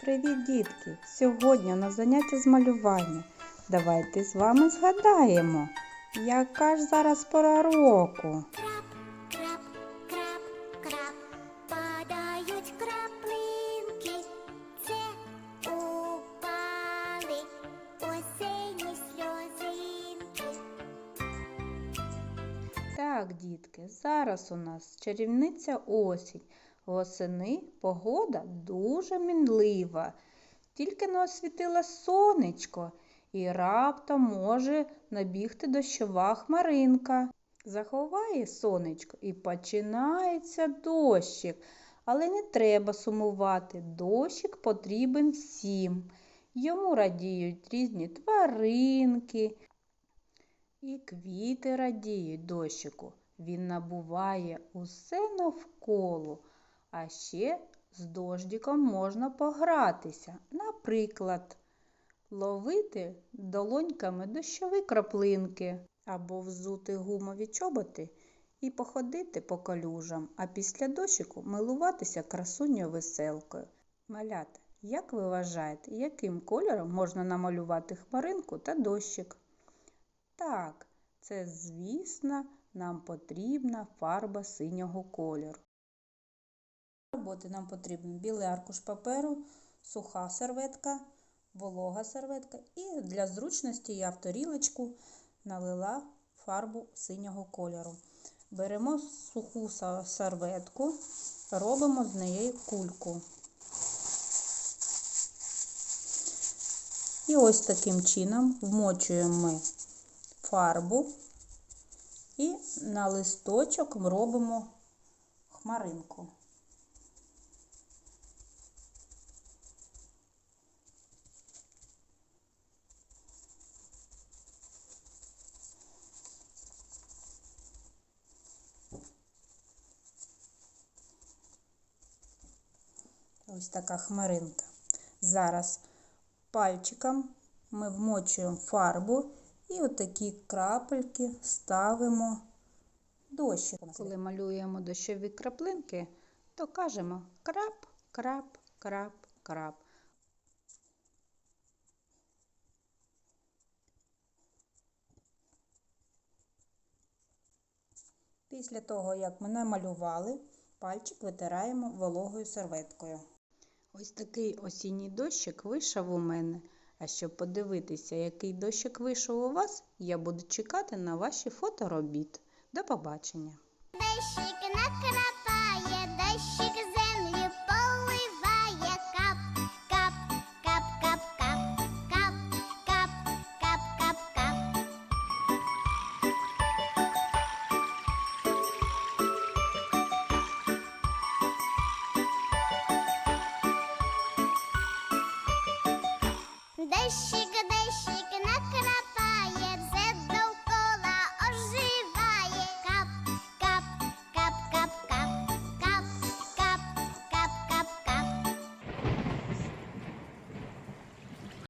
Привіт, дітки! Сьогодні на заняття з малювання. Давайте з вами згадаємо, яка ж зараз пора року. Так, дітки, зараз у нас чарівниця осінь. Восени погода дуже мінлива. Тільки не освітила сонечко, і раптом може набігти дощова хмаринка. Заховає сонечко і починається дощик. Але не треба сумувати. Дощик потрібен всім. Йому радіють різні тваринки, і квіти радіють дощику. Він набуває усе навколо. А ще з дождиком можна погратися. Наприклад, ловити долоньками дощові краплинки або взути гумові чоботи і походити по калюжам, а після дощику милуватися красуньою веселкою. Малята, як ви вважаєте, яким кольором можна намалювати хмаринку та дощик? Так, це, звісно, нам потрібна фарба синього кольору. Роботи нам потрібен білий аркуш паперу, суха серветка, волога серветка і для зручності я в тарілочку налила фарбу синього кольору. Беремо суху серветку, робимо з неї кульку. І ось таким чином вмочуємо ми фарбу і на листочок робимо хмаринку. Ось така хмаринка. Зараз пальчиком ми вмочуємо фарбу і отакі крапельки ставимо дощик. Коли малюємо дощові краплинки, то кажемо крап, крап, крап, крап. Після того, як ми намалювали, пальчик витираємо вологою серветкою. Ось такий осінній дощик вийшов у мене. А щоб подивитися, який дощик вийшов у вас, я буду чекати на ваші фоторобіт. До побачення! Дощик накрапає, дощик